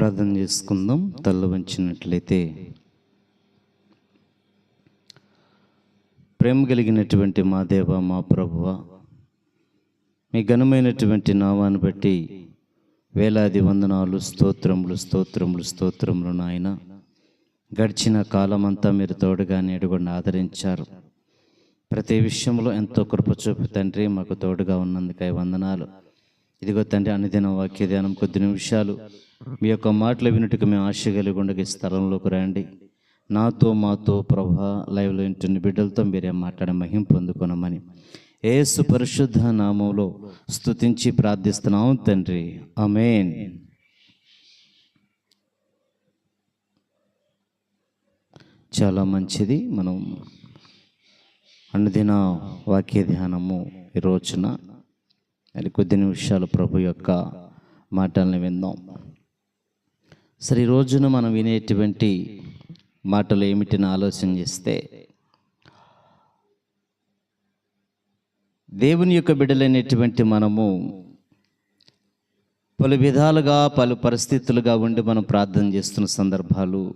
ప్రార్థన చేసుకుందాం. తల్ల వంచినట్లయితే ప్రేమ కలిగినటువంటి మా దేవ మా ప్రభువ మీ ఘనమైనటువంటి నామాన్ని బట్టి వేలాది వందనాలు స్తోత్రములు స్తోత్రములు స్తోత్రములు నాయన. గడిచిన కాలమంతా మీరు తోడుగా నేడుకుండా ఆదరించారు. ప్రతి విషయంలో ఎంతో కృపచూపు తండ్రి మాకు తోడుగా ఉన్నందుకై వందనాలు. ఇదిగో తండ్రి అనుదిన వాక్య ధ్యానం కొద్ది నిమిషాలు మీ యొక్క మాటలు వినుటకు మేము ఆశ కలిగి ఉండగా స్థలంలోకి రండి. నాతో మాతో ప్రభా లైవ్లో ఇంటున్న బిడ్డలతో మీరే మాట్లాడే మహిం పొందుకున్నామని ఏసు పరిశుద్ధ నామంలో స్తుతించి ప్రార్థిస్తున్నాం తండ్రి. అమేన్ చాలా మంచిది. మనం అనుదిన వాక్య ధ్యానము ఈ రోజున. అది కొద్ది నిమిషాలు ప్రభు యొక్క మాటల్ని విందాం. సరే ఈ రోజున మనం వినేటువంటి మాటలు ఏమిటిని ఆలోచన చేస్తే దేవుని యొక్క బిడ్డలైనటువంటి మనము పలు విధాలుగా పలు పరిస్థితులుగా ఉండి మనం ప్రార్థన చేస్తున్న సందర్భాలు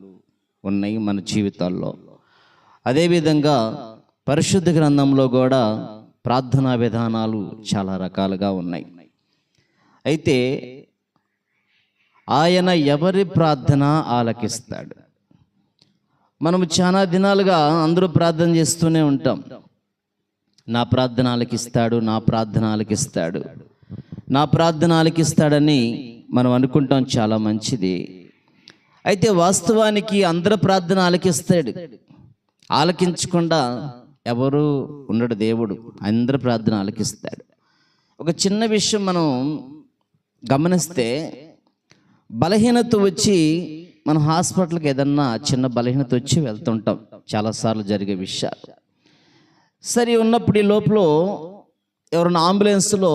ఉన్నాయి మన జీవితాల్లో. అదేవిధంగా పరిశుద్ధ గ్రంథంలో కూడా ప్రార్థనా విధానాలు చాలా రకాలుగా ఉన్నాయి. అయితే ఆయన ఎవరి ప్రార్థన ఆలకిస్తాడు? మనము చాలా దినాలుగా అందరూ ప్రార్థన చేస్తూనే ఉంటాం. నా ప్రార్థన ఆలకిస్తాడు నా ప్రార్థన ఆలకిస్తాడు. నా ప్రార్థన ఆలకిస్తాడని మనం అనుకుంటాం చాలా మంచిది. అయితే వాస్తవానికి అందరి ప్రార్థన ఆలకిస్తాడు. ఆలకించకుండా ఎవరు ఉండడు దేవుడు. అందరి ప్రార్థన ఆలకిస్తాడు. ఒక చిన్న విషయం మనం గమనిస్తే బలహీనత వచ్చి మనం హాస్పిటల్కి ఏదన్నా చిన్న బలహీనత వచ్చి వెళ్తుంటాం. చాలాసార్లు జరిగే విషయాలు. సరే ఉన్నప్పుడు ఈ లోపల ఎవరైనా అంబులెన్స్లో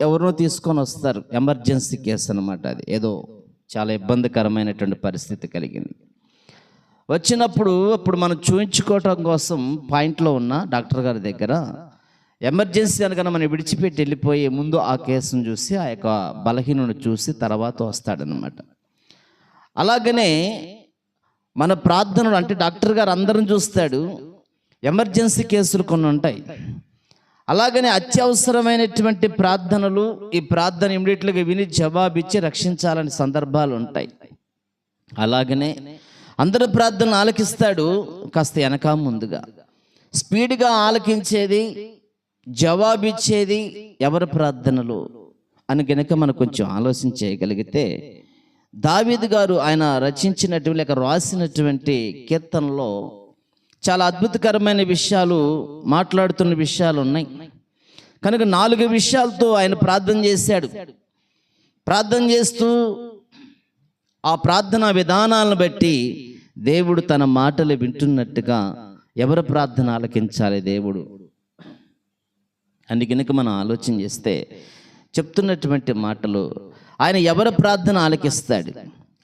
ఎవరినో తీసుకొని వస్తారు. ఎమర్జెన్సీ కేసు అనమాట అది. ఏదో చాలా ఇబ్బందికరమైనటువంటి పరిస్థితి కలిగింది. వచ్చినప్పుడు అప్పుడు మనం చూయించుకోవటం కోసం పాయింట్లో ఉన్న డాక్టర్ గారి దగ్గర ఎమర్జెన్సీ అనగా మనం విడిచిపెట్టి వెళ్ళిపోయే ముందు ఆ కేసును చూసి ఆ యొక్క బలహీనను చూసి తర్వాత వస్తాడనమాట అలాగనే మన ప్రార్థనలు అంటే డాక్టర్ గారు అందరం చూస్తాడు. ఎమర్జెన్సీ కేసులు కొన్ని ఉంటాయి. అలాగనే అత్యవసరమైనటువంటి ప్రార్థనలు ఈ ప్రార్థన ఇమీడియట్గా విని జవాబిచ్చి రక్షించాలని సందర్భాలు ఉంటాయి. అలాగనే అందరి ప్రార్థనలు ఆలకిస్తాడు కాస్త వెనక ముందుగా. స్పీడ్గా ఆలకించేది జవాబిచ్చేది ఎవరి ప్రార్థనలు? అని గనక మనం కొంచెం ఆలోచన చేయగలిగితే దావీద్ గారు ఆయన రచించినటువంటి లేక రాసినటువంటి కీర్తనలో చాలా అద్భుతకరమైన విషయాలు మాట్లాడుతున్న విషయాలు ఉన్నాయి. కనుక నాలుగు విషయాలతో ఆయన ప్రార్థన చేశాడు. ప్రార్థన చేస్తూ ఆ ప్రార్థనా విధానాలను బట్టి దేవుడు తన మాటలు వింటున్నట్టుగా ఎవరి ప్రార్థన ఆలకించాలి దేవుడు? అని కనుక మనం ఆలోచన చేస్తే చెప్తున్నటువంటి మాటలు ఆయన ఎవరి ప్రార్థన ఆలకిస్తాడు?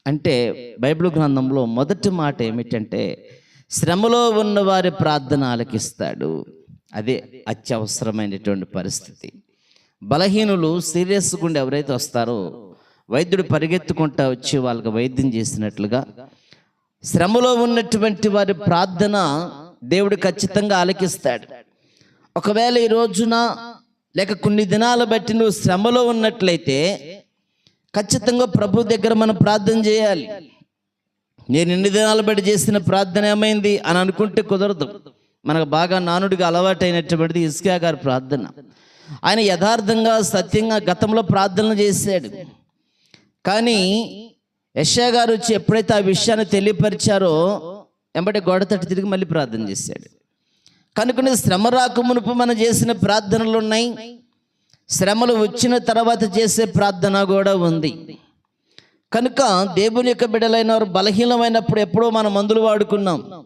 అంటే బైబిల్ గ్రంథంలో మొదటి మాట ఏమిటంటే శ్రమలో ఉన్న వారి ప్రార్థన ఆలకిస్తాడు. అదే అత్యవసరమైనటువంటి పరిస్థితి. బలహీనులు సీరియస్ గుండా ఎవరైతే వస్తారో వైద్యుడు పరిగెత్తుకుంటా వచ్చి వాళ్ళకి వైద్యం చేసినట్లుగా శ్రమలో ఉన్నటువంటి వారి ప్రార్థన దేవుడు ఖచ్చితంగా ఆలకిస్తాడు. ఒకవేళ ఈ రోజున లేక కొన్ని దినాలు బట్టి నువ్వు శ్రమలో ఉన్నట్లయితే ఖచ్చితంగా ప్రభు దగ్గర మనం ప్రార్థన చేయాలి. నేను ఎన్ని దినాలు బట్టి చేసిన ప్రార్థన ఏమైంది అని అనుకుంటే కుదరదు. మనకు బాగా నానుడిగా అలవాటైనటువంటిది ఇస్కా గారి ప్రార్థన. ఆయన యథార్థంగా సత్యంగా గతంలో ప్రార్థనలు చేశాడు. కానీ యశా గారు వచ్చి ఎప్పుడైతే ఆ విషయాన్ని తెలియపరిచారో వెంబడి గోడ తట్టు తిరిగి మళ్ళీ ప్రార్థన చేశాడు. కనుక శ్రమ రాకమునుపు మనం చేసిన ప్రార్థనలు ఉన్నాయి. శ్రమలు వచ్చిన తర్వాత చేసే ప్రార్థన కూడా ఉంది. కనుక దేవుని యొక్క బిడ్డలైన వారు బలహీనమైనప్పుడు ఎప్పుడో మనం మందులు వాడుకున్నాం.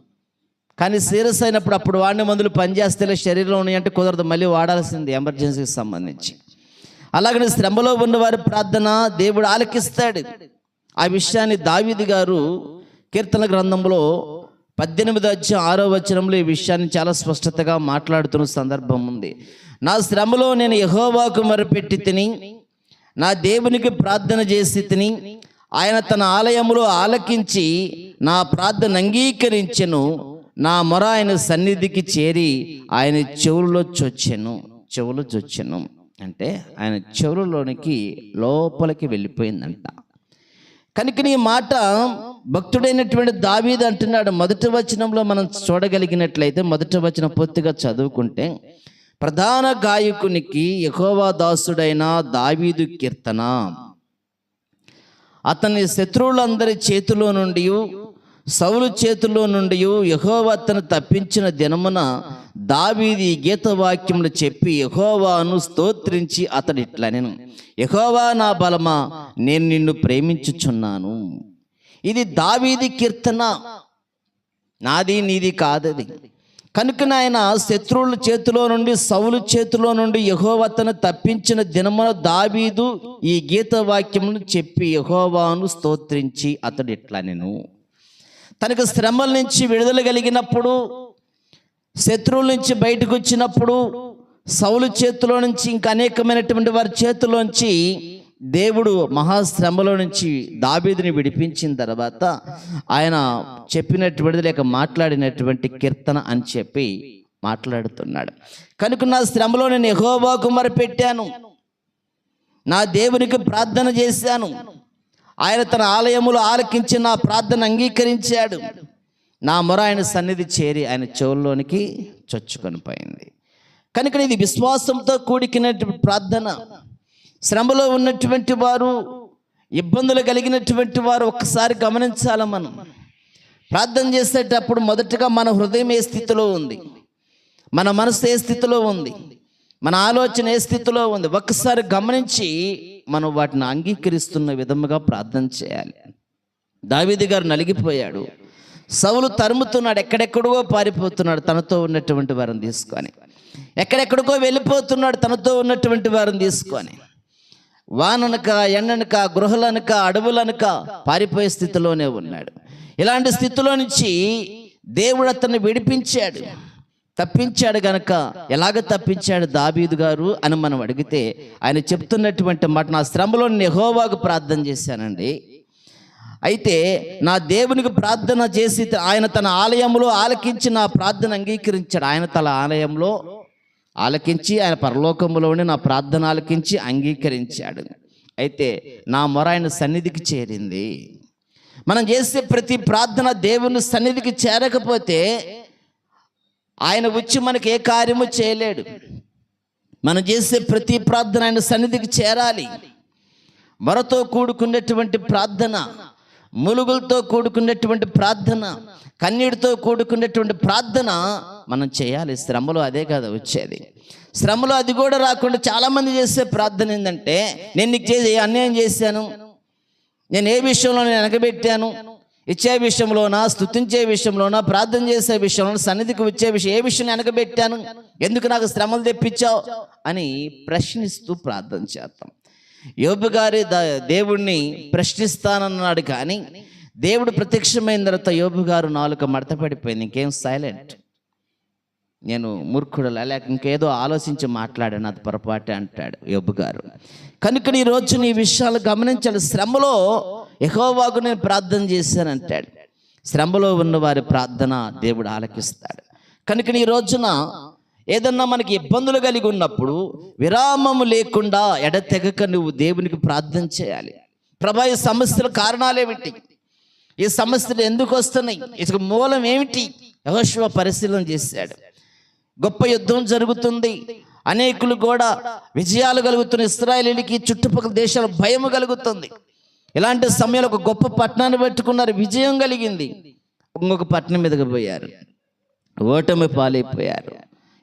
కానీ సీరియస్ అయినప్పుడు అప్పుడు వాడిన మందులు పనిచేస్తే శరీరంలో ఉన్నాయి అంటే కుదరదు మళ్ళీ వాడాల్సింది ఎమర్జెన్సీకి సంబంధించి. అలాగనే శ్రమలో ఉన్నవారి ప్రార్థన దేవుడు ఆలకిస్తాడు. ఆ విషయాన్ని దావీది గారు కీర్తన గ్రంథంలో పద్దెనిమిది వచ్చి ఆరో వచనంలో ఈ విషయాన్ని చాలా స్పష్టతగా మాట్లాడుతున్న సందర్భం ఉంది. నా శ్రమలో నేను యహోవాకు మరపెట్టి తిని నా దేవునికి ప్రార్థన చేసి తిని ఆయన తన ఆలయంలో ఆలకించి నా ప్రార్థన అంగీకరించెను నా మొర ఆయన సన్నిధికి చేరి ఆయన చెవులలో చొచ్చెను చెవులు చొచ్చెను. అంటే ఆయన చెవులలోనికి లోపలికి వెళ్ళిపోయిందంట. కనుక నీ మాట భక్తుడైనటువంటి దావీద్ అంటున్నాడు. మొదటి వచనంలో మనం చూడగలిగినట్లయితే మొదటి వచనం పూర్తిగా చదువుకుంటే ప్రధాన గాయకునికి యహోవా దాసుడైన దావీదు కీర్తన. అతని శత్రువులందరి చేతిలో నుండి సౌలు చేతిలో నుండి యహోవా అతను తప్పించిన దినమున దావీది గీత వాక్యములు చెప్పి యహోవాను స్తోత్రించి అతడు ఇట్లా నేను యహోవా నా బలమా నేను నిన్ను ప్రేమించుచున్నాను. ఇది దావీది కీర్తన. నాది నీది కాదది. కనుక నాయన శత్రువుల చేతిలో నుండి సౌలు చేతిలో నుండి యహోవతను తప్పించిన దినమున దావీదు ఈ గీత వాక్యమును చెప్పి యహోవాను స్తోత్రించి అతడు ఇట్లా నేను తనకు శ్రమల నుంచి విడుదల కలిగినప్పుడు శత్రువుల నుంచి బయటకు వచ్చినప్పుడు సౌలు చేతిలో నుంచి ఇంకా అనేకమైనటువంటి వారి చేతిలోంచి దేవుడు మహాశ్రమలో నుంచి దాబీదుని విడిపించిన తర్వాత ఆయన చెప్పినటువంటి లేక మాట్లాడినటువంటి కీర్తన అని చెప్పి మాట్లాడుతున్నాడు. కనుక నా శ్రమలో నేను ఎహోబాకు పెట్టాను. నా దేవునికి ప్రార్థన చేశాను. ఆయన తన ఆలయములో ఆలకించి నా ప్రార్థన అంగీకరించాడు. నా మొర ఆయన సన్నిధి చేరి ఆయన చెవుల్లోనికి చొచ్చుకొని పోయింది. కనుక ఇది విశ్వాసంతో కూడికినటువంటి ప్రార్థన. శ్రమలో ఉన్నటువంటి వారు ఇబ్బందులు కలిగినటువంటి వారు ఒక్కసారి గమనించాలి మనం. ప్రార్థన చేసేటప్పుడు మొదటగా మన హృదయం ఏ స్థితిలో ఉంది? మన మనసు ఏ స్థితిలో ఉంది? మన ఆలోచన ఏ స్థితిలో ఉంది? ఒక్కసారి గమనించి మనం వాటిని అంగీకరిస్తున్న విధముగా ప్రార్థన చేయాలి. దావిది గారు నలిగిపోయాడు. సవులు తరుముతున్నాడు ఎక్కడెక్కడో పారిపోతున్నాడు తనతో ఉన్నటువంటి వారిని తీసుకొని. ఎక్కడెక్కడికో వెళ్ళిపోతున్నాడు తనతో ఉన్నటువంటి వారిని తీసుకొని. వాననక ఎండనక గృహలనక అడవులనక పారిపోయే స్థితిలోనే ఉన్నాడు. ఇలాంటి స్థితిలో నుంచి దేవుడు అతన్ని విడిపించాడు. తప్పించాడు గనక ఎలాగ తప్పించాడు దాబీదు గారు అని మనం అడిగితే ఆయన చెప్తున్నటువంటి మాట నా శ్రమలో నెహోవాకు ప్రార్థన చేశానండి. అయితే నా దేవునికి ప్రార్థన చేసి ఆయన తన ఆలయంలో ఆలకించి నా ప్రార్థన అంగీకరించాడు. ఆయన తన ఆలయంలో ఆలకించి ఆయన పరలోకంలోనే నా ప్రార్థన ఆలకించి అంగీకరించాడు. అయితే నా మొర ఆయన సన్నిధికి చేరింది. మనం చేసే ప్రతి ప్రార్థన దేవుని సన్నిధికి చేరకపోతే ఆయన వచ్చి మనకి ఏ కార్యము చేయలేడు. మనం చేసే ప్రతి ప్రార్థన ఆయన సన్నిధికి చేరాలి. మరతో కూడుకున్నటువంటి ప్రార్థన ములుగులతో కూడుకున్నటువంటి ప్రార్థన కన్నీటితో కూడుకున్నటువంటి ప్రార్థన మనం చేయాలి. శ్రమలో అదే కదా వచ్చేది. శ్రమలో అది కూడా రాకుండా చాలామంది చేసే ప్రార్థన ఏంటంటే నేను నీకు చేసి అన్యాయం చేశాను నేను ఏ విషయంలో నేను వెనకబెట్టాను ఇచ్చే విషయంలోనా స్తుతించే విషయంలోనా ప్రార్థన చేసే విషయంలో సన్నిధికి వచ్చే విషయం ఏ విషయం వెనకబెట్టాను ఎందుకు నాకు శ్రమలు తెప్పించావు అని ప్రశ్నిస్తూ ప్రార్థన చేస్తాం యోబు గారి ద- దేవుణ్ణి ప్రశ్నిస్తానన్నాడు కానీ దేవుడు ప్రత్యక్షమైన తర్వాత యోబు గారు నాలుక మడత పడిపోయింది ఇంకేం సైలెంట్. నేను మూర్ఖుడు లేక ఇంకేదో ఆలోచించి మాట్లాడాను అది పొరపాటే అంటాడు యోబు గారు. కనుక ఈ రోజు నీ విషయాలు గమనించాలి శ్రమలో యహోవాకు నేను ప్రార్థన చేశానంటాడు శ్రమలో ఉన్నవారి ప్రార్థన దేవుడు ఆలకిస్తాడు. కనుక ఈ రోజున ఏదన్నా మనకి ఇబ్బందులు కలిగి ఉన్నప్పుడు విరామము లేకుండా ఎడతెగక నువ్వు దేవునికి ప్రార్థన చేయాలి. ప్రభా ఈ సమస్యల కారణాలేమిటి ఈ సమస్యలు ఎందుకు వస్తున్నాయి? ఇసుక మూలం ఏమిటి? యహోశివ పరిశీలన చేశాడు. గొప్ప యుద్ధం జరుగుతుంది. అనేకులు కూడా విజయాలు కలుగుతున్న ఇస్రాయేలీలకి చుట్టుపక్కల దేశాల భయం కలుగుతుంది. ఇలాంటి సమయంలో ఒక గొప్ప పట్టణాన్ని పెట్టుకున్నారు విజయం కలిగింది. ఇంకొక పట్టణం మీదకి పోయారు. ఓటమి పాలైపోయారు.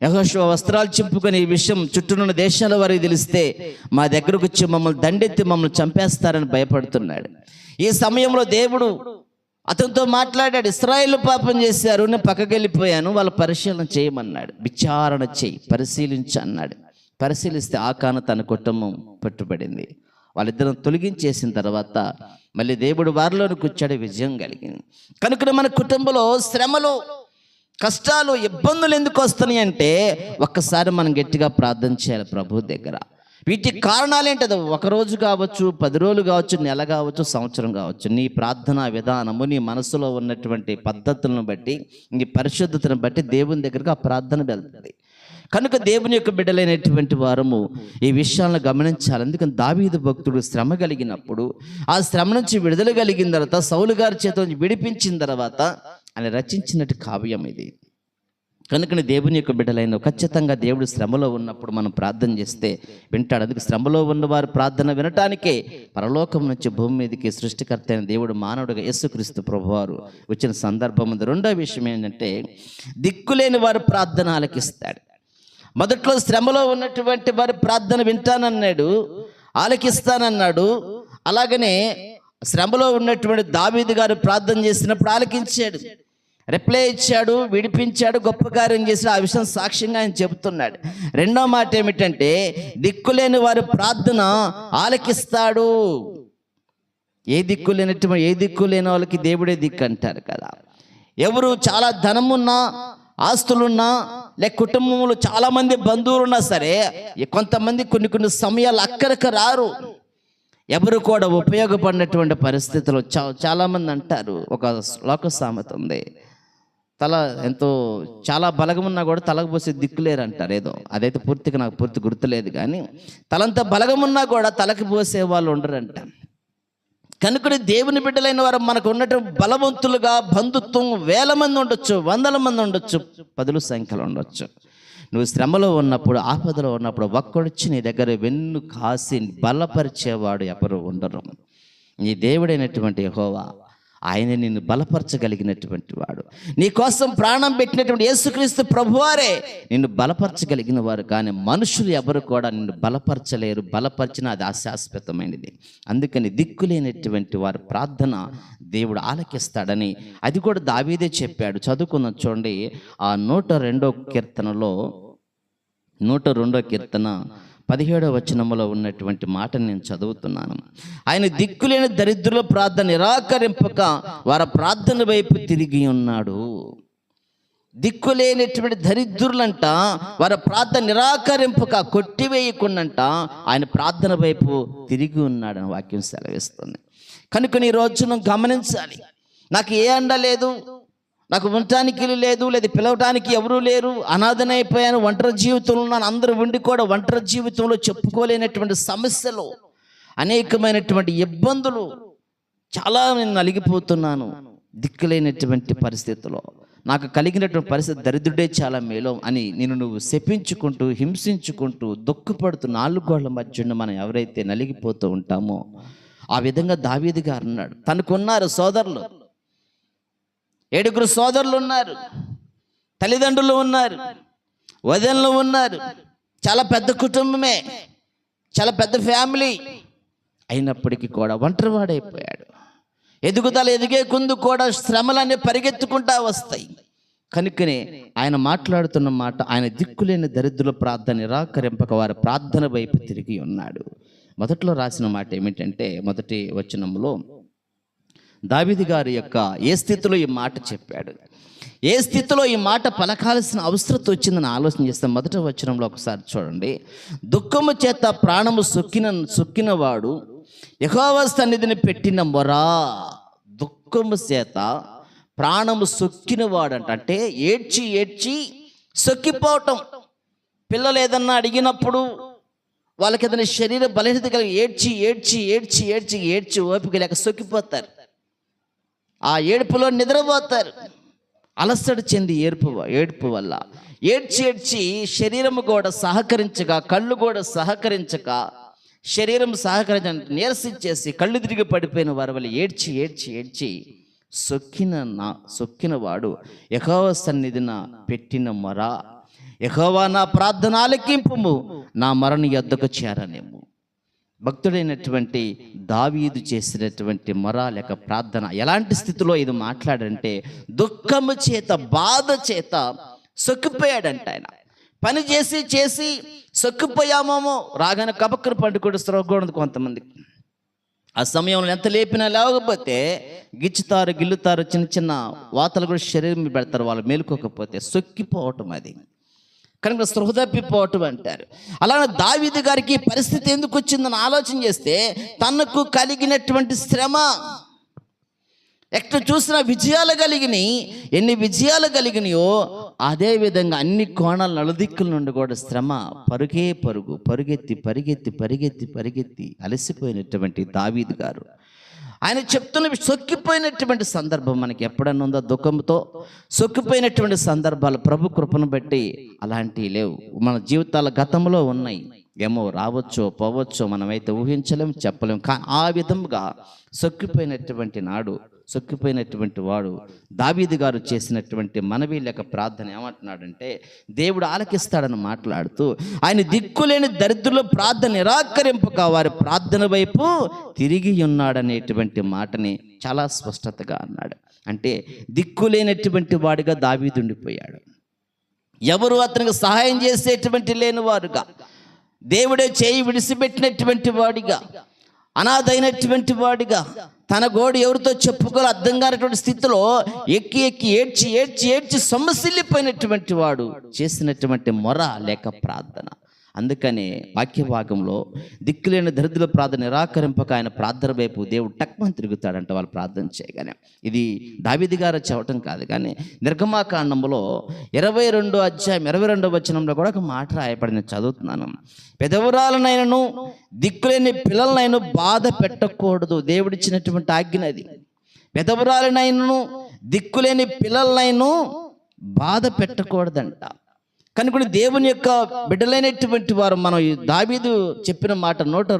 యహోశివ వస్త్రాలు చింపుకొని ఈ విషయం చుట్టూనున్న దేశాల వారికి తెలిస్తే మా దగ్గరకు వచ్చి మమ్మల్ని దండెత్తి మమ్మల్ని చంపేస్తారని భయపడుతున్నాడు. ఈ సమయంలో దేవుడు అతనితో మాట్లాడాడు ఇస్రాయిల్ పాపం చేశారు నేను పక్కకి వెళ్ళిపోయాను వాళ్ళ పరిశీలన చేయమన్నాడు. విచారణ చేయి పరిశీలించు అన్నాడు. పరిశీలిస్తే ఆకాన తన కుటుంబం పట్టుబడింది. వాళ్ళిద్దరం తొలగించేసిన తర్వాత మళ్ళీ దేవుడు వారిలోని కూర్చాడు విజయం కలిగింది. కనుక మన కుటుంబంలో శ్రమలు కష్టాలు ఇబ్బందులు ఎందుకు వస్తున్నాయి అంటే ఒక్కసారి మనం గట్టిగా ప్రార్థన చేయాలి ప్రభు దగ్గర. వీటి కారణాలు ఏంటది ఒక రోజు కావచ్చు పది రోజులు కావచ్చు నెల కావచ్చు సంవత్సరం కావచ్చు. నీ ప్రార్థనా విధానము నీ మనసులో ఉన్నటువంటి పద్ధతులను బట్టి నీ పరిశుద్ధతను బట్టి దేవుని దగ్గరకు ఆ ప్రార్థన వెళ్తుంది. కనుక దేవుని యొక్క బిడ్డలైనటువంటి వారము ఈ విషయాలను గమనించాలి. అందుకని దావీదు భక్తుడు శ్రమ కలిగినప్పుడు ఆ శ్రమ నుంచి విడుదల కలిగిన తర్వాత సౌలు గారి చేత నుంచి విడిపించిన తర్వాత ఆయన రచించినట్టు కావ్యం ఇది. కనుకని దేవుని యొక్క బిడ్డలైన ఖచ్చితంగా దేవుడు శ్రమలో ఉన్నప్పుడు మనం ప్రార్థన చేస్తే వింటాడు. అందుకే శ్రమలో ఉన్నవారు ప్రార్థన వినటానికే పరలోకం నుంచి భూమి మీదకి సృష్టికర్త అయిన దేవుడు మానవుడిగా యేసుక్రీస్తు ప్రభువారు వచ్చిన సందర్భం ఉంది. రెండో విషయం ఏంటంటే దిక్కులేని వారు ప్రార్థన ఆలకిస్తాడు మొదట్లో శ్రమలో ఉన్నటువంటి వారి ప్రార్థన వింటానన్నాడు ఆలకిస్తానన్నాడు. అలాగనే శ్రమలో ఉన్నటువంటి దావీదు గారు ప్రార్థన చేసినప్పుడు ఆలకించాడు. రిప్లై ఇచ్చాడు విడిపించాడు గొప్ప కార్యం చేసి ఆ విషయం సాక్ష్యంగా ఆయన చెబుతున్నాడు. రెండో మాట ఏమిటంటే దిక్కులేని వారి ప్రార్థన ఆలకిస్తాడు. ఏ దిక్కు లేనటువంటి ఏ దిక్కు లేని వాళ్ళకి దేవుడే దిక్కు అంటారు కదా. ఎవరు చాలా ధనమున్నా ఆస్తులున్నా లేక కుటుంబంలో చాలా మంది బంధువులు ఉన్నా సరే కొంతమంది కొన్ని కొన్ని సమయాలు అక్కడికి రారు. ఎవరు కూడా ఉపయోగపడినటువంటి పరిస్థితులు చా చాలామంది అంటారు ఒక శ్లోక సామెత ఉంది. తల ఎంతో చాలా బలగమున్నా కూడా తలకు పోసే దిక్కులేరు అంటారు ఏదో. అదైతే పూర్తిగా నాకు పూర్తి గుర్తులేదు కానీ తలంత బలగమున్నా కూడా తలకి పోసే వాళ్ళు ఉండరంట. కనుకని దేవుని బిడ్డలైన వారు మనకు ఉన్నటువంటి బలవంతులుగా బంధుత్వం వేల మంది ఉండొచ్చు వందల మంది ఉండొచ్చు పదుల సంఖ్యలో ఉండొచ్చు. నువ్వు శ్రమలో ఉన్నప్పుడు ఆపదలో ఉన్నప్పుడు ఒక్కడొచ్చి నీ దగ్గర వెన్ను కాసి బలపరిచేవాడు ఎవరు ఉండరు. నీ దేవుడైనటువంటి హోవా ఆయన నిన్ను బలపరచగలిగినటువంటి వాడు. నీ కోసం ప్రాణం పెట్టినటువంటి యేసుక్రీస్తు ప్రభువారే నిన్ను బలపరచగలిగిన వారు. కానీ మనుషులు ఎవరు కూడా నిన్ను బలపరచలేరు. బలపరిచిన అది అశాశ్వతమైనది. అందుకని దిక్కులేనటువంటి వారి ప్రార్థన దేవుడు ఆలకిస్తాడని అది కూడా దావీదే చెప్పాడు. చదువుకున్న చూడండి. ఆ నూట రెండో కీర్తనలో నూట రెండో కీర్తన పదిహేడవ వచనములో ఉన్నటువంటి మాటను నేను చదువుతున్నాను. ఆయన దిక్కులేని దరిద్రుల ప్రార్థన నిరాకరింపక వారి ప్రార్థన వైపు తిరిగి ఉన్నాడు. దిక్కులేనటువంటి దరిద్రులంట వారి ప్రార్థన నిరాకరింపక కొట్టివేయకుండంట ఆయన ప్రార్థన వైపు తిరిగి ఉన్నాడని వాక్యం సెలవిస్తుంది. కనుక నీ రోజును గమనించాలి. నాకు ఏ అండ లేదు. నాకు ఉండటానికి ఇల్లు లేదు లేదు పిలవటానికి ఎవరూ లేరు అనాథనైపోయాను ఒంటరి జీవితంలో ఉన్నాను అందరూ ఉండి కూడా ఒంటరి జీవితంలో చెప్పుకోలేనటువంటి సమస్యలు అనేకమైనటువంటి ఇబ్బందులు చాలా నేను నలిగిపోతున్నాను దిక్కులేనటువంటి పరిస్థితిలో నాకు కలిగినటువంటి పరిస్థితి దరిద్రుడే చాలా మేలో అని నేను నువ్వు శపించుకుంటూ హింసించుకుంటూ దుఃఖపడుతూ నాలుగు గోళ్ళ మధ్య మనం ఎవరైతే నలిగిపోతూ ఉంటామో ఆ విధంగా దావీది గారు అన్నాడు తనకున్నారు సోదరులు ఏడుగురు సోదరులు ఉన్నారు. తల్లిదండ్రులు ఉన్నారు. వదనలు ఉన్నారు. చాలా పెద్ద కుటుంబమే. చాలా పెద్ద ఫ్యామిలీ. అయినప్పటికీ కూడా ఒంటరివాడైపోయాడు. ఎదుగుదల ఎదిగే కుందు కూడా శ్రమలన్నీ పరిగెత్తుకుంటా వస్తాయి. కనుకనే ఆయన మాట్లాడుతున్న మాట ఆయన దిక్కులేని దరిద్రుల ప్రార్థన నిరాకరింపక వారి ప్రార్థన వైపు తిరిగి ఉన్నాడు. మొదట్లో రాసిన మాట ఏమిటంటే మొదటి వచనంలో దావిది గారి యొక్క ఏ స్థితిలో ఈ మాట చెప్పాడు? ఏ స్థితిలో ఈ మాట పలకాల్సిన అవసరత వచ్చిందని ఆలోచన చేస్తే మొదట వచనంలో ఒకసారి చూడండి. దుఃఖము చేత ప్రాణము సొక్కిన సొక్కినవాడు యహోవ సన్నిధిని పెట్టిన మొరా దుఃఖము చేత ప్రాణము సొక్కినవాడంట. అంటే ఏడ్చి ఏడ్చి సొక్కిపోవటం. పిల్లలు ఏదన్నా అడిగినప్పుడు వాళ్ళకి ఏదైనా శరీర బలహీనత కలిగి ఏడ్చి ఏడ్చి ఏడ్చి ఏడ్చి ఏడ్చి ఓపిక లేక సొక్కిపోతారు. ఆ ఏడుపులో నిద్రపోతారు. అలసట చెంది ఏడుపు ఏడుపు వల్ల. ఏడ్చి ఏడ్చి శరీరము కూడా సహకరించక కళ్ళు కూడా సహకరించక శరీరం సహకరించ నీరసించేసి కళ్ళు తిరిగి పడిపోయిన వారి వల్ల ఏడ్చి ఏడ్చి ఏడ్చి సొక్కిన నా సొక్కిన వాడు యెహోవా సన్నిధిన పెట్టిన మొర. యెహోవా నా ప్రార్థన ఆలకింపుము నా మరణ ఎద్దకు చేరనేమో భక్తుడైనటువంటి దావీదు చేసినటువంటి మొర లేక ప్రార్థన ఎలాంటి స్థితిలో ఇది మాట్లాడంటే దుఃఖము చేత బాధ చేత సొక్కిపోయాడంట ఆయన. పని చేసి చేసి సొక్కిపోయామేమో రాగానే కబక్కరు పండుకోడు స్త్రోగూడదు కొంతమంది ఆ సమయంలో ఎంత లేపినా లేవకపోతే గిచ్చుతారు గిల్లుతారు చిన్న చిన్న వాతలు కూడా శరీరం పెడతారు వాళ్ళు మేలుకోకపోతే సొక్కిపోవటం అది. కనుక స్పృహ తప్పిపోవటం అంటారు అలానే దావీదు గారికి పరిస్థితి ఎందుకు వచ్చిందని ఆలోచన చేస్తే తనకు కలిగినటువంటి శ్రమ. ఎక్కడ చూసినా విజయాలు కలిగినాయి ఎన్ని విజయాలు కలిగినాయో అదే విధంగా అన్ని కోణాల నలుదిక్కుల నుండి కూడా శ్రమ పరుగే పరుగు పరుగెత్తి పరిగెత్తి పరిగెత్తి పరిగెత్తి అలసిపోయినటువంటి దావీదు గారు. ఆయన చెప్తున్న సొక్కిపోయినటువంటి సందర్భం మనకి ఎప్పుడన్నా ఉందో దుఃఖంతో? సొక్కిపోయినటువంటి సందర్భాలు ప్రభు కృపను బట్టి అలాంటివి లేవు. మన జీవితాల గతంలో ఉన్నాయి. ఏమో రావచ్చో పోవచ్చో మనమైతే ఊహించలేం చెప్పలేం. కానీ ఆ విధంగా సొక్కిపోయినటువంటి నాడు సొక్కిపోయినటువంటి వాడు దావీది గారు చేసినటువంటి మనవి లేక ప్రార్థన ఏమంటున్నాడంటే దేవుడు ఆలకిస్తాడని మాట్లాడుతూ ఆయన దిక్కులేని దరిద్రుల ప్రార్థన నిరాకరింపక వారి ప్రార్థన వైపు తిరిగి ఉన్నాడనేటువంటి మాటని చాలా స్పష్టతగా అన్నాడు. అంటే దిక్కులేనటువంటి వాడిగా దావీదుండిపోయాడు ఎవరు అతనికి సహాయం చేసేటువంటి లేని వారుగా దేవుడే చేయి విడిసిపెట్టినటువంటి వాడిగా అనాథైనటువంటి వాడిగా తన గోడు ఎవరితో చెప్పుకోవాలి అర్థం కానటువంటి స్థితిలో ఎక్కి ఎక్కి ఏడ్చి ఏడ్చి ఏడ్చి సొమ్మసిల్లిపోయినటువంటి వాడు చేసినటువంటి మొర లేక ప్రార్థన. అందుకనే వాక్య భాగంలో దిక్కులేని దరిద్రుల ప్రార్థన నిరాకరింపక ఆయన ప్రార్థన వైపు దేవుడు టక్మని తిరుగుతాడంట వాళ్ళు ప్రార్థన చేయగానే. ఇది దావిది గారు చెప్పటం కాదు కానీ నిర్గమాకాండంలో ఇరవై రెండో అధ్యాయం ఇరవై రెండో వచనంలో కూడా ఒక మాట రాయబడి చదువుతున్నాను. పెదవురాలనైనను దిక్కులేని పిల్లలనైనా బాధ పెట్టకూడదు. దేవుడిచ్చినటువంటి ఆజ్ఞ అది. పెదవురాలనైనను దిక్కులేని పిల్లలనైనా బాధ పెట్టకూడదంట. కనుక దేవుని యొక్క బిడ్డలైనటువంటి వారు మనం ఈ దావీదు చెప్పిన మాట నూట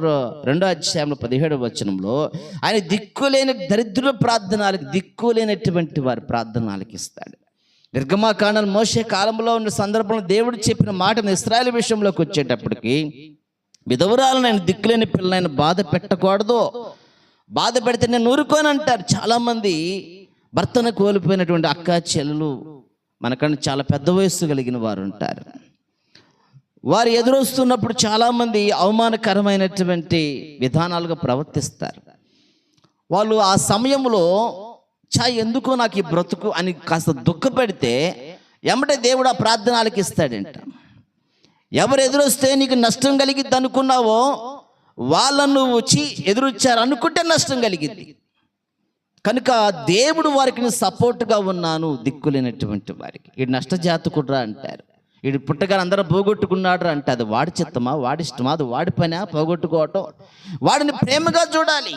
రెండో అధ్యాయంలో పదిహేడవ వచనంలో ఆయన దిక్కులేని దరిద్ర ప్రార్థనలకు దిక్కులేనటువంటి వారి ప్రార్థనలకు ఇస్తాడు. నిర్గమాకాండం మోసే కాలంలో ఉన్న సందర్భంలో దేవుడు చెప్పిన మాటను ఇస్రాయల్ విషయంలోకి వచ్చేటప్పటికి విధవరాలు నేను దిక్కులేని పిల్లలైన బాధ పెట్టకూడదు. బాధ పెడితే నేను ఊరుకోనంటారు చాలామంది. భర్తను కోల్పోయినటువంటి అక్క చెల్లెలు మనకన్నా చాలా పెద్ద వయస్సు కలిగిన వారు ఉంటారు. వారు ఎదురొస్తున్నప్పుడు చాలామంది అవమానకరమైనటువంటి విధానాలుగా ప్రవర్తిస్తారు. వాళ్ళు ఆ సమయంలో చా ఎందుకు నాకు ఈ బ్రతుకు అని కాస్త దుఃఖపెడితే ఎమ్మటే దేవుడు ఆ ప్రార్థనలకు ఇస్తాడంట. ఎవరు ఎదురొస్తే నీకు నష్టం కలిగిద్ది అనుకున్నావో వాళ్ళను వచ్చి ఎదురొచ్చారు అనుకుంటే నష్టం కలిగింది కనుక దేవుడు వారికి సపోర్ట్గా ఉన్నాను దిక్కులేనటువంటి వారికి. ఈ నష్టజాతకుడ్రా అంటారు. వీడు పుట్టగానే అందరూ పోగొట్టుకున్నాడు అంటే అది వాడి చిత్తమా వాడి ఇష్టమా అది వాడి పనా పోగొట్టుకోవటం. వాడిని ప్రేమగా చూడాలి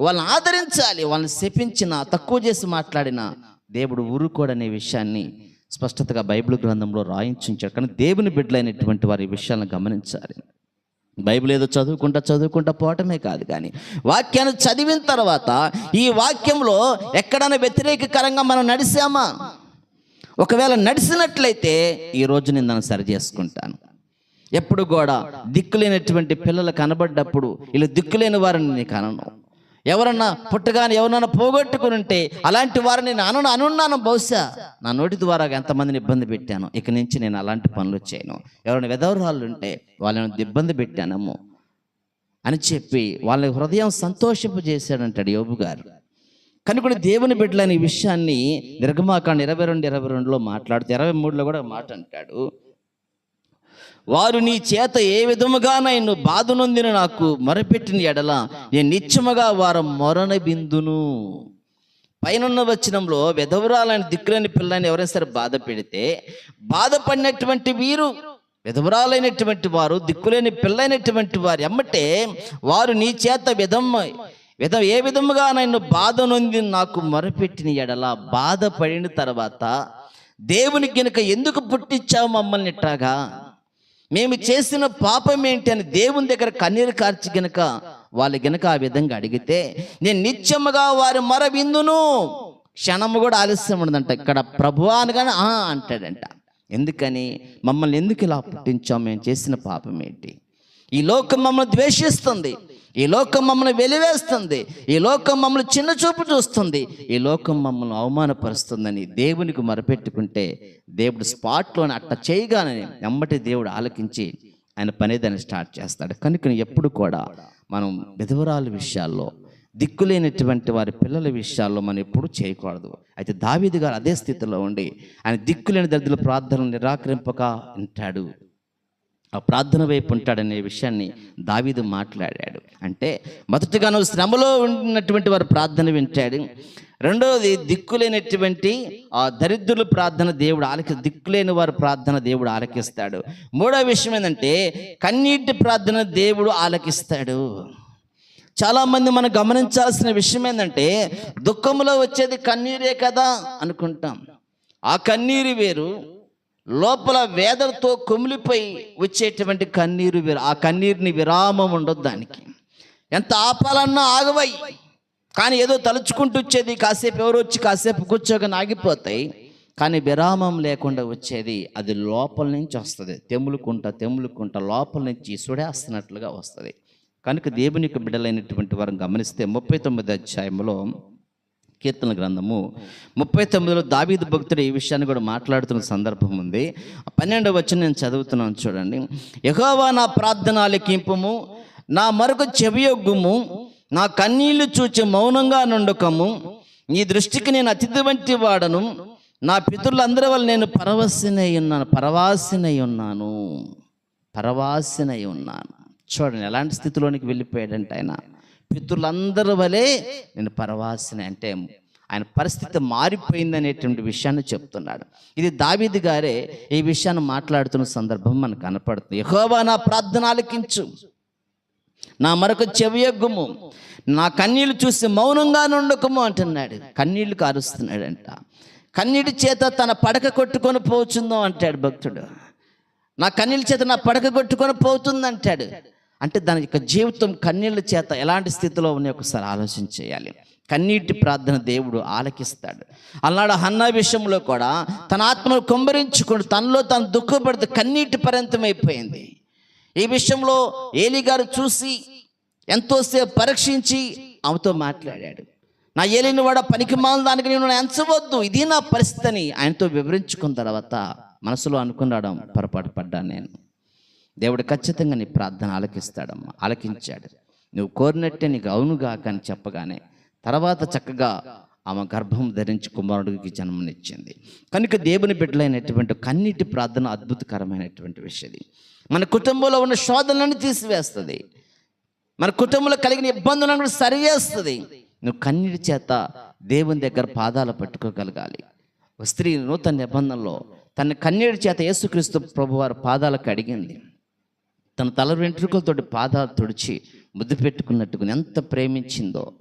వాళ్ళని ఆదరించాలి వాళ్ళని శపించిన తక్కువ చేసి మాట్లాడిన దేవుడు ఊరుకోడనే విషయాన్ని స్పష్టతగా బైబిల్ గ్రంథంలో రాయించాడు కానీ దేవుని బిడ్డలైనటువంటి వారి విషయాలను గమనించాలి. బైబిల్ ఏదో చదువుకుంటా చదువుకుంటా పోవటమే కాదు కానీ వాక్యాన్ని చదివిన తర్వాత ఈ వాక్యంలో ఎక్కడైనా వ్యతిరేకకరంగా మనం నడిచామా ఒకవేళ నడిచినట్లయితే ఈ రోజు నేను దాన్ని సరి చేసుకుంటాను. ఎప్పుడు కూడా దిక్కులేనటువంటి పిల్లలు కనబడ్డప్పుడు వీళ్ళు దిక్కులేని వారిని నేను కనను. ఎవరన్నా పుట్టగానే ఎవరన్నా పోగొట్టుకుని ఉంటే అలాంటి వారిని నేను అను అనున్నాను బహుశా. నా నోటి ద్వారా ఎంతమందిని ఇబ్బంది పెట్టాను. ఇక నుంచి నేను అలాంటి పనులు చేయను. ఎవరైనా వెదవరాళ్ళు ఉంటే వాళ్ళని ఇబ్బంది పెట్టానమ్మో అని చెప్పి వాళ్ళని హృదయం సంతోషింపజేశాడంటాడు యోబు గారు. కనుక దేవుని బిడ్డలని విషయాన్ని నిర్గమాకాండ ఇరవై రెండు ఇరవై రెండులో మాట్లాడుతూ ఇరవై మూడులో కూడా మాట అంటాడు. వారు నీ చేత ఏ విధముగానైనా బాధ నొందిన నాకు మొరపెట్టిన ఎడల నేను నిత్యముగా వారు మొరన బిందును పైనున్న వచనంలో విధవరాలని దిక్కులేని పిల్లని ఎవరైనా సరే బాధ పెడితే బాధపడినటువంటి వీరు విధవరాలైనటువంటి వారు దిక్కులేని పిల్లైనటువంటి వారు ఎమ్మటే వారు నీ చేత విధమ్మ విధ ఏ విధముగా నన్ను బాధ నొంది నాకు మొరపెట్టిన ఎడల బాధపడిన తర్వాత దేవునికి గనుక ఎందుకు పుట్టించావు మమ్మల్ని ఇట్టాగా మేము చేసిన పాపం ఏంటి అని దేవుని దగ్గర కన్నీరు కార్చి గనక వాళ్ళు గనక ఆ విధంగా అడిగితే నేను నిత్యముగా వారి మర విందును. క్షణము కూడా ఆలస్యం ఉండదంట. ఇక్కడ ప్రభువా అనగానే "ఆ" అంటాడంట. ఎందుకని? మమ్మల్ని ఎందుకు ఇలా పుట్టించాం మేము చేసిన పాపం ఏంటి? ఈ లోకం మమ్మల్ని ద్వేషిస్తుంది. ఈ లోకం మమ్మల్ని వెలివేస్తుంది. ఈ లోకం మమ్మల్ని చిన్న చూపు చూస్తుంది. ఈ లోకం మమ్మల్ని అవమానపరుస్తుందని దేవునికి మరపెట్టుకుంటే దేవుడు స్పాట్లోనే అట్ట చేయగానే ఎమ్మటి దేవుడు ఆలకించి ఆయన పని దాన్ని స్టార్ట్ చేస్తాడు. కనుక ఎప్పుడు కూడా మనం విధవరాల విషయాల్లో దిక్కులేనటువంటి వారి పిల్లల విషయాల్లో మనం ఎప్పుడు చేయకూడదు. అయితే దావీది గారు అదే స్థితిలో ఉండి ఆయన దిక్కులేని దరిద్రుల ప్రార్థనలు నిరాకరింపక ఉంటాడు. ఆ ప్రార్థన వైపు ఉంటాడనే విషయాన్ని దావీదు మాట్లాడాడు. అంటే మొదటగా నువ్వు శ్రమలో ఉన్నటువంటి వారు ప్రార్థన వింటాడు. రెండవది దిక్కులేనటువంటి ఆ దరిద్రుల ప్రార్థన దేవుడు ఆలకి దిక్కులేని వారి ప్రార్థన దేవుడు ఆలకిస్తాడు. మూడో విషయం ఏంటంటే కన్నీటి ప్రార్థన దేవుడు ఆలకిస్తాడు. చాలామంది మనం గమనించాల్సిన విషయం ఏంటంటే దుఃఖంలో వచ్చేది కన్నీరే కదా అనుకుంటాం. ఆ కన్నీరు వేరు లోపల వేదనతో కుమిలిపోయి వచ్చేటువంటి కన్నీరు ఆ కన్నీరుని విరామం ఉండదు దానికి. ఎంత ఆపాలన్నా ఆగవై. కానీ ఏదో తలుచుకుంటూ వచ్చేది కాసేపు ఎవరు వచ్చి కాసేపు కూర్చోగానే ఆగిపోతాయి. కానీ విరామం లేకుండా వచ్చేది అది లోపల నుంచి వస్తుంది. తెములుకుంటా తెములుకుంటా లోపల నుంచి సుడేస్తున్నట్లుగా వస్తుంది. కనుక దేవుని యొక్క బిడ్డలైనటువంటి వారం గమనిస్తే ముప్పై తొమ్మిది అధ్యాయంలో కీర్తన గ్రంథము. ముప్పై తొమ్మిదిలో దావీదు భక్తుడు ఈ విషయాన్ని కూడా మాట్లాడుతున్న సందర్భం ఉంది. పన్నెండవ వచ్చి నేను చదువుతున్నాను చూడండి. యహోవా నా ప్రార్థన ఆలకింపుము నా మరొక చెవియొగ్గుము నా కన్నీళ్ళు చూచి మౌనంగా నుండకము. నీ దృష్టికి నేను అతిథి వంటి వాడను. నా పితరులందరి వల్ల నేను పరవశనై ఉన్నాను పరవాసినై ఉన్నాను. పరవాసినై ఉన్నాను. చూడండి ఎలాంటి స్థితిలోనికి వెళ్ళిపోయాడంటే ఆయన? పితృలందరి వలె నేను పరవాసిని అంటే ఆయన పరిస్థితి మారిపోయింది అనేటువంటి విషయాన్ని చెప్తున్నాడు. ఇది దావీది గారే ఈ విషయాన్ని మాట్లాడుతున్న సందర్భం మనకు కనపడుతుంది. యహోవా నా ప్రార్థన ఆలకించు. నా మరొక చెవియగ్గుము నా కన్నీళ్ళు చూసి మౌనంగా నుండకము అంటున్నాడు. కన్నీళ్ళు కారుస్తున్నాడంట. కన్నీటి చేత తన పడక కొట్టుకొని పోచుందో అంటాడు భక్తుడు. నా కన్నీళ్ళ చేత నా పడక కొట్టుకొని పోతుంది అంటాడు అంటే దాని యొక్క జీవితం కన్నీళ్ళ చేత ఎలాంటి స్థితిలో ఉన్నాయి? ఒకసారి ఆలోచన చేయాలి. కన్నీటి ప్రార్థన దేవుడు ఆలకిస్తాడు. అన్నాడు హన్నా విషయంలో కూడా తన ఆత్మను కుమ్మరించుకుని తనలో తను దుఃఖపడితే కన్నీటి పర్యంతమైపోయింది ఈ విషయంలో ఏలి గారు చూసి ఎంతోసేపు పరీక్షించి ఆమెతో మాట్లాడాడు. నా ఏలిని వాడ పనికి మాల దానికి నేను ఎంచవద్దు ఇది నా పరిస్థితి అని ఆయనతో వివరించుకున్న తర్వాత మనసులో అనుకున్నాడు పొరపాటు పడ్డాను నేను. దేవుడు ఖచ్చితంగా నీ ప్రార్థన ఆలకిస్తాడమ్మా. ఆలకించాడు. నువ్వు కోరినట్టే నీకు అవునుగా కానీ చెప్పగానే తర్వాత చక్కగా ఆమె గర్భం ధరించి కుమారుడికి జన్మనిచ్చింది. కనుక దేవుని బిడ్డలైనటువంటి కన్నీటి ప్రార్థన అద్భుతకరమైనటువంటి విషయం మన కుటుంబంలో ఉన్న శోధనలను తీసివేస్తుంది. మన కుటుంబంలో కలిగిన ఇబ్బందులను కూడా సరివేస్తుంది నువ్వు కన్నీటి చేత దేవుని దగ్గర పాదాలు పట్టుకోగలగాలి. స్త్రీ నూతన నిబంధనలో తన కన్నీటి చేత యేసుక్రీస్తు ప్రభువారి పాదాలకు అడిగింది. తన తల వెంట్రుకలతోటి పాదాలు తుడిచి ముద్దు పెట్టుకున్నట్టుకుని ఎంత ప్రేమించిందో.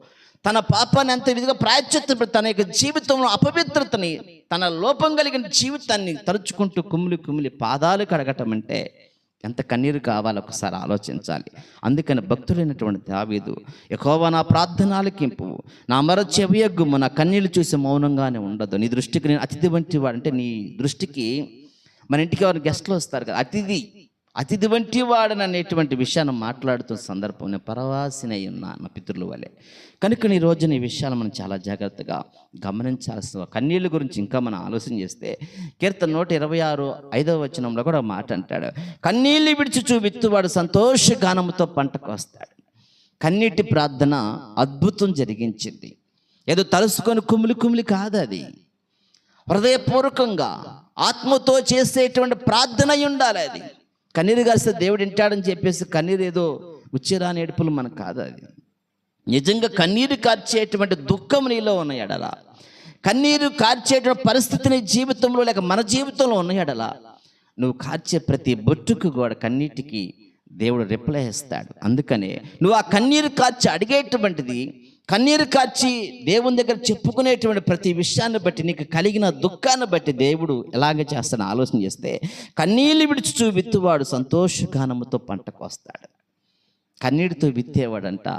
తన పాపాన్ని ఎంత విధిగా ప్రాయశ్చిత్త తన యొక్క జీవితంలో అపవిత్రతని తన లోపం కలిగిన జీవితాన్ని తలుచుకుంటూ కుమిలి కుమిలి పాదాలు కడగటం అంటే ఎంత కన్నీరు కావాలో ఒకసారి ఆలోచించాలి. అందుకని భక్తులైనటువంటి దావీదు ఎకోవా నా ప్రార్థన ఆలకింపు నా మర చెవియగ్గుము నా కన్నీళ్ళు చూసి మౌనంగానే ఉండదు. నీ దృష్టికి నేను అతిథి వంటి వాడు అంటే నీ దృష్టికి మన ఇంటికి ఎవరు గెస్ట్లు వస్తారు కదా అతిథి. అతిథి వంటి వాడని అనేటువంటి విషయాన్ని మాట్లాడుతున్న సందర్భం నేను పరవాసినై ఉన్నా నా పితృల వలె. కనుక ఈ రోజున ఈ విషయాలు మనం చాలా జాగ్రత్తగా గమనించాల్సిన కన్నీళ్ళ గురించి ఇంకా మనం ఆలోచన చేస్తే కీర్తన నూట ఇరవై ఆరు ఐదవ వచనంలో కూడా మాట అంటాడు. కన్నీళ్ళు విడిచి చూపిత్తువాడు సంతోషగానముతో పంటకు వస్తాడు. కన్నీటి ప్రార్థన అద్భుతం జరిగించింది. ఏదో తలుసుకొని కుమిలి కుమిలి కాదు అది. హృదయపూర్వకంగా ఆత్మతో చేసేటువంటి ప్రార్థన ఉండాలి అది. కన్నీరు కాస్తే దేవుడు వింటాడని చెప్పేసి కన్నీరు ఏదో ఉచ్చిరాని ఏడుపులు మనకు కాదు అది. నిజంగా కన్నీరు కార్చేటువంటి దుఃఖం నీలో ఉన్న ఎడల కన్నీరు కార్చేటువంటి పరిస్థితిని జీవితంలో లేక మన జీవితంలో ఉన్న ఎడల నువ్వు కార్చే ప్రతి బొట్టుకు కూడా కన్నీటికి దేవుడు రిప్లై ఇస్తాడు అందుకనే నువ్వు ఆ కన్నీరు కాచి అడిగేటువంటిది కన్నీరు కాచి దేవుని దగ్గర చెప్పుకునేటువంటి ప్రతి విషయాన్ని బట్టి నీకు కలిగిన దుఃఖాన్ని బట్టి దేవుడు ఎలాగ చేస్తాను ఆలోచన చేస్తే కన్నీళ్ళు విడుచుచు విత్తువాడు సంతోషగానముతో పంటకు వస్తాడు. కన్నీటితో విత్తేవాడంట.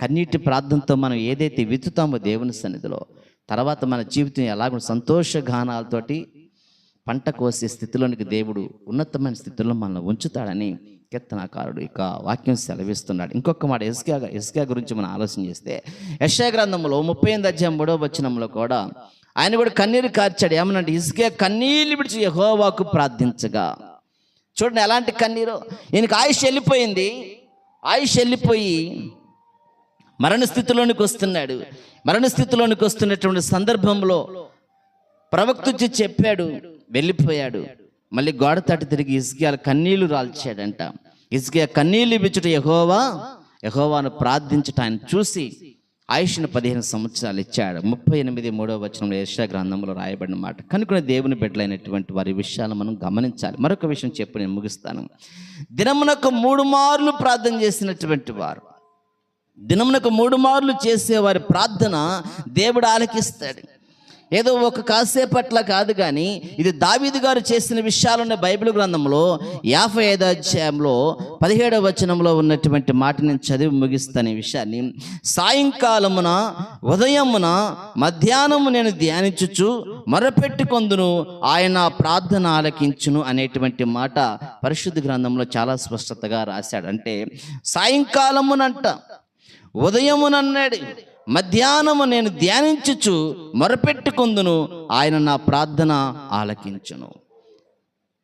కన్నీటి ప్రార్థనతో మనం ఏదైతే విత్తుతామో దేవుని సన్నిధిలో తర్వాత మన జీవితం ఎలాగో సంతోషగానాలతోటి పంట కోసే స్థితిలోనికి దేవుడు ఉన్నతమైన స్థితిలో మనల్ని ఉంచుతాడని కీర్తనకారుడు ఇక వాక్యం సెలవిస్తున్నాడు. ఇంకొక మాట ఎస్కే ఎస్కే గురించి మనం ఆలోచన చేస్తే యశా గ్రంథంలో ముప్పై ఎనిమిది అధ్యాయం మూడవ వచనంలో కూడా ఆయన కూడా కన్నీరు కార్చాడు. ఏమనంటే ఇసుకే కన్నీళ్ళు విడిచి యహోవాకు ప్రార్థించగా. చూడండి ఎలాంటి కన్నీరు? ఈయనకి ఆయుష్ వెళ్ళిపోయింది. ఆయుష్ వెళ్ళిపోయి మరణ స్థితిలోనికి వస్తున్నాడు. మరణ స్థితిలోనికి వస్తున్నటువంటి సందర్భంలో ప్రవక్త చెప్పాడు వెళ్ళిపోయాడు. మళ్ళీ గోడ తట్టు తిరిగి ఇసుకియాల కన్నీళ్ళు రాల్చాడంట. ఇసుకియా కన్నీళ్ళు ఇప్పించుట యహోవా యహోవాను ప్రార్థించుట ఆయన చూసి ఆయుష్ను పదిహేను సంవత్సరాలు ఇచ్చాడు. ముప్పై ఎనిమిది మూడవ వచనంలో యశా గ్రంథంలో రాయబడిన మాట. కనుక దేవుని బిడ్డలైనటువంటి వారి విషయాలు మనం గమనించాలి. మరొక విషయం చెప్పి నేను ముగిస్తాను. దినమునకు మూడు మార్లు ప్రార్థన చేసినటువంటి వారు. దినమునకు మూడు మార్లు చేసే వారి ప్రార్థన దేవుడు ఆలకిస్తాడు. ఏదో ఒక కాసేపట్ల కాదు కానీ ఇది దావీదు గారు చేసిన విషయాలున్న బైబిల్ గ్రంథంలో యాభై ఐదో అధ్యాయంలో పదిహేడవ వచనంలో ఉన్నటువంటి మాట నేను చదివి ముగిస్తాను ఈ విషయాన్ని. సాయంకాలమున ఉదయమున మధ్యాహ్నము నేను ధ్యానించుచు మొరపెట్టుకొందును ఆయన ప్రార్థన ఆలకించును అనేటువంటి మాట పరిశుద్ధ గ్రంథంలో చాలా స్పష్టతగా రాశాడు. అంటే సాయంకాలమునంట ఉదయమునన్నాడు. మధ్యాహ్నము నేను ధ్యానించుచు మొరపెట్టుకుందును ఆయన నా ప్రార్థన ఆలకించును.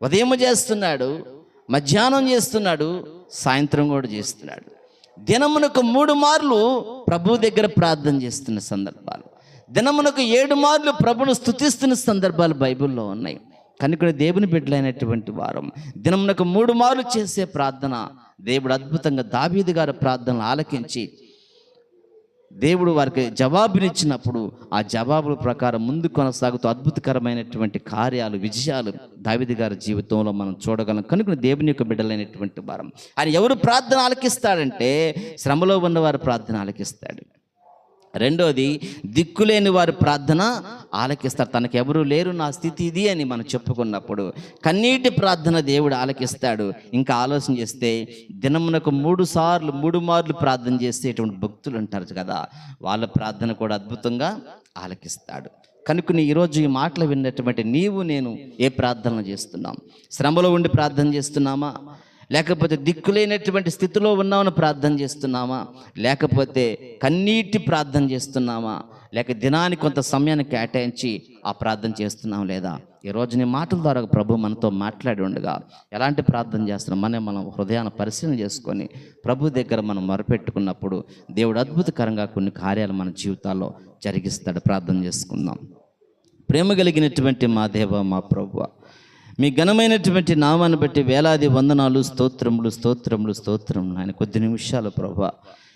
ఉదయం చేస్తున్నాడు మధ్యాహ్నం చేస్తున్నాడు సాయంత్రం కూడా చేస్తున్నాడు. దినమునకు మూడు మార్లు ప్రభు దగ్గర ప్రార్థన చేస్తున్న సందర్భాలు. దినమునకు ఏడు మార్లు ప్రభును స్తుతిస్తున్న సందర్భాలు బైబిల్లో ఉన్నాయి. కనుక దేవుని బిడ్డలైనటువంటి వారం దినమునకు మూడు మార్లు చేసే ప్రార్థన దేవుడు అద్భుతంగా దావీదు గారి ప్రార్థనలు ఆలకించి దేవుడు వారికి జవాబునిచ్చినప్పుడు ఆ జవాబుల ప్రకారం ముందు కొనసాగుతూ అద్భుతకరమైనటువంటి కార్యాలు విజయాలు దావిది గారి జీవితంలో మనం చూడగలం. కనుక దేవుని యొక్క బిడ్డలైనటువంటి వారం. ఆయన ఎవరు ప్రార్థన ఆలకిస్తాడంటే శ్రమలో ఉన్నవారు ప్రార్థన ఆలకిస్తాడు. రెండోది దిక్కులేని వారి ప్రార్థన ఆలకిస్తారు. తనకు లేరు నా స్థితి ఇది అని మనం చెప్పుకున్నప్పుడు. కన్నీటి ప్రార్థన దేవుడు ఆలకిస్తాడు. ఇంకా ఆలోచన చేస్తే దినమునకు మూడు సార్లు మూడు మార్లు ప్రార్థన చేసేటువంటి భక్తులు ఉంటారు కదా వాళ్ళ ప్రార్థన కూడా అద్భుతంగా ఆలకిస్తాడు. కనుక ఈరోజు ఈ మాటలు విన్నటువంటి నీవు నేను ఏ ప్రార్థన చేస్తున్నాం? శ్రమలో ఉండి ప్రార్థన చేస్తున్నామా? లేకపోతే దిక్కులేనటువంటి స్థితిలో ఉన్నామని ప్రార్థన చేస్తున్నామా? లేకపోతే కన్నీటి ప్రార్థన చేస్తున్నామా? లేక దినానికి కొంత సమయాన్ని కేటాయించి ఆ ప్రార్థన చేస్తున్నాం లేదా? ఈరోజు నీ మాటల ద్వారా ప్రభు మనతో మాట్లాడి ఉండగా ఎలాంటి ప్రార్థన చేస్తున్నాం? మనం మనం హృదయాన్ని పరిశీలన చేసుకొని ప్రభు దగ్గర మనం మొరపెట్టుకున్నప్పుడు దేవుడు అద్భుతకరంగా కొన్ని కార్యాలు మన జీవితాల్లో జరిగిస్తాడు. ప్రార్థన చేసుకుందాం. ప్రేమ కలిగినటువంటి మా దేవ మా ప్రభు మీ ఘనమైనటువంటి నామాన్ని బట్టి వేలాది వందనాలు స్తోత్రములు స్తోత్రములు స్తోత్రములు. ఆయన కొద్ది నిమిషాలు ప్రభా.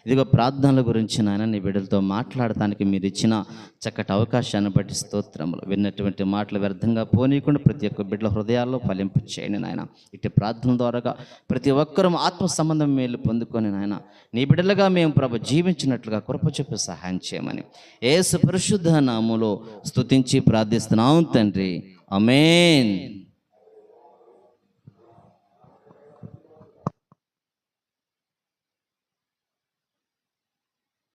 ఇదిగో ప్రార్థనల గురించి నాయన నీ బిడ్డలతో మాట్లాడటానికి మీరు ఇచ్చిన చక్కటి అవకాశాన్ని బట్టి స్తోత్రములు. విన్నటువంటి మాటలు వ్యర్థంగా పోనీయకుండా ప్రతి ఒక్క బిడ్డల హృదయాల్లో ఫలింపు చేయండి నాయన. ఇటు ప్రార్థన ద్వారాగా ప్రతి ఒక్కరూ ఆత్మ సంబంధం మేలు పొందుకొని నాయన నీ బిడ్డలుగా మేము ప్రభు జీవించినట్లుగా కృప చెప్పి సహాయం చేయమని. ఏసు పరిశుద్ధ నాములో స్తుతించి ప్రార్థిస్తున్నాం తండ్రి. అమేన్